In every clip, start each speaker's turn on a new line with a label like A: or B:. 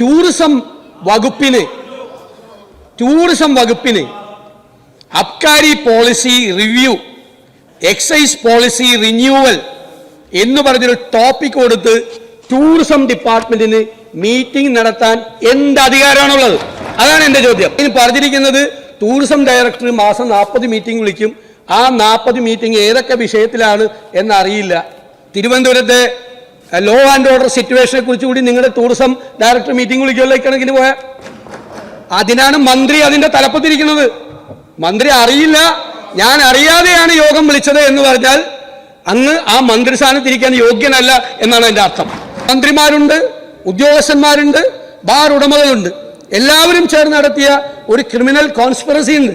A: Tourism വകുപ്പിന് tourism വകുപ്പിന് അബ്കാരി policy review excise policy renewal എന്ന് പറഞ്ഞൊരു ടോപ്പിക് കൊടുത്ത് ടൂറിസം ഡിപ്പാർട്ട്മെന്റിന് മീറ്റിംഗ് നടത്താൻ എന്ത് അധികാരമാണുള്ളത്? അതാണ് എന്റെ ചോദ്യം. ഇനി പറഞ്ഞിരിക്കുന്നത് ടൂറിസം ഡയറക്ടർ മാസം നാൽപ്പത് മീറ്റിംഗ് വിളിക്കും. ആ നാൽപ്പത് മീറ്റിംഗ് ഏതൊക്കെ വിഷയത്തിലാണ് എന്നറിയില്ല. തിരുവനന്തപുരത്തെ ലോ ആൻഡ് ഓർഡർ സിറ്റുവേഷനെ കുറിച്ച് കൂടി നിങ്ങളുടെ ടൂറിസം ഡയറക്ടർ മീറ്റിംഗ് വിളിക്കുമല്ലോ ഇക്കണക്കിന് പോയാൽ അതിനാണ് മന്ത്രി അതിന്റെ തലപ്പത്തിരിക്കുന്നത്. മന്ത്രി അറിയില്ല. ഞാൻ അറിയാതെയാണ് യോഗം വിളിച്ചത് എന്ന് പറഞ്ഞാൽ അങ്ങ് ആ മന്ത്രിസ്ഥാനത്തിരിക്കാൻ യോഗ്യനല്ല എന്നാണ് എന്റെ അർത്ഥം. മന്ത്രിമാരുണ്ട് ഉദ്യോഗസ്ഥന്മാരുണ്ട് ബാർ ഉടമകളുണ്ട്. എല്ലാവരും ചേർന്ന് നടത്തിയ ഒരു ക്രിമിനൽ കോൺസ്പിറസി ഉണ്ട്.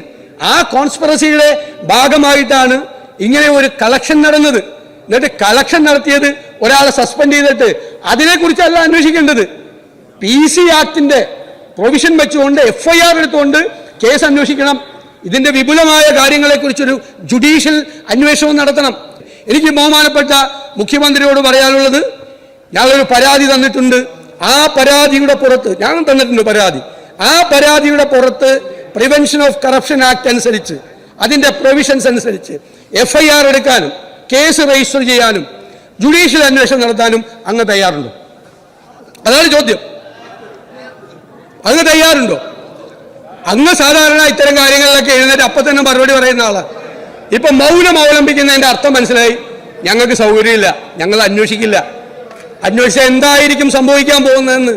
A: ആ കോൺസ്പിറസിയുടെ ഭാഗമായിട്ടാണ് ഇങ്ങനെ ഒരു കളക്ഷൻ നടന്നത്. എന്നിട്ട് കളക്ഷൻ നടത്തിയത് ഒരാളെ സസ്പെൻഡ് ചെയ്തിട്ട് അതിനെക്കുറിച്ചല്ല അന്വേഷിക്കേണ്ടത്. പി സി ആക്ടിന്റെ പ്രൊവിഷൻ വെച്ചുകൊണ്ട് എഫ് ഐ ആർ എടുത്തുകൊണ്ട് കേസ് അന്വേഷിക്കണം. ഇതിന്റെ വിപുലമായ കാര്യങ്ങളെക്കുറിച്ചൊരു ജുഡീഷ്യൽ അന്വേഷണം നടത്തണം. എനിക്ക് ബഹുമാനപ്പെട്ട മുഖ്യമന്ത്രിയോട് പറയാനുള്ളത് ഞങ്ങളൊരു പരാതി തന്നിട്ടുണ്ട്. ആ പരാതിയുടെ പുറത്ത് ഞാൻ തന്നിട്ടുണ്ട് പരാതി. ആ പരാതിയുടെ പുറത്ത് പ്രിവെൻഷൻ ഓഫ് കറപ്ഷൻ ആക്ട് അനുസരിച്ച് അതിന്റെ പ്രൊവിഷൻസ് അനുസരിച്ച് എഫ് ഐ ആർ എടുക്കാനും കേസ് രജിസ്റ്റർ ചെയ്യാനും ജുഡീഷ്യൽ അന്വേഷണം നടത്താനും അങ്ങ് തയ്യാറുണ്ടോ? അതാണ് ചോദ്യം. അങ്ങ് തയ്യാറുണ്ടോ? അങ്ങ് സാധാരണ ഇത്തരം കാര്യങ്ങളിലൊക്കെ എഴുന്നേറ്റ് അപ്പൊ തന്നെ മറുപടി പറയുന്ന ആളാണ് ഇപ്പൊ മൗനം അവലംബിക്കുന്നതിന്റെ അർത്ഥം മനസ്സിലായി. ഞങ്ങൾക്ക് സൗകര്യമില്ല. ഞങ്ങൾ അന്വേഷിക്കില്ല. അന്വേഷിച്ചാൽ എന്തായിരിക്കും സംഭവിക്കാൻ പോകുന്നതെന്ന്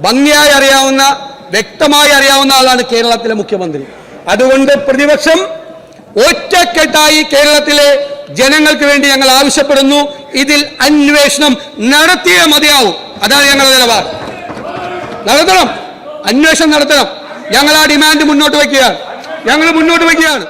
A: ഭംഗിയായി അറിയാവുന്ന വ്യക്തമായി അറിയാവുന്ന ആളാണ് കേരളത്തിലെ മുഖ്യമന്ത്രി. അതുകൊണ്ട് പ്രതിപക്ഷം ഒറ്റക്കെട്ടായി കേരളത്തിലെ ജനങ്ങൾക്ക് വേണ്ടി ഞങ്ങൾ ആവശ്യപ്പെടുന്നു. ഇതിൽ അന്വേഷണം നടത്തിയേ മതിയാവും. അതാണ് ഞങ്ങളുടെ നിലപാട്. നടത്തണം. അന്വേഷണം നടത്തണം. ഞങ്ങൾ ആ ഡിമാൻഡ് മുന്നോട്ട് വയ്ക്കുകയാണ്. ഞങ്ങൾ മുന്നോട്ട് വയ്ക്കുകയാണ്.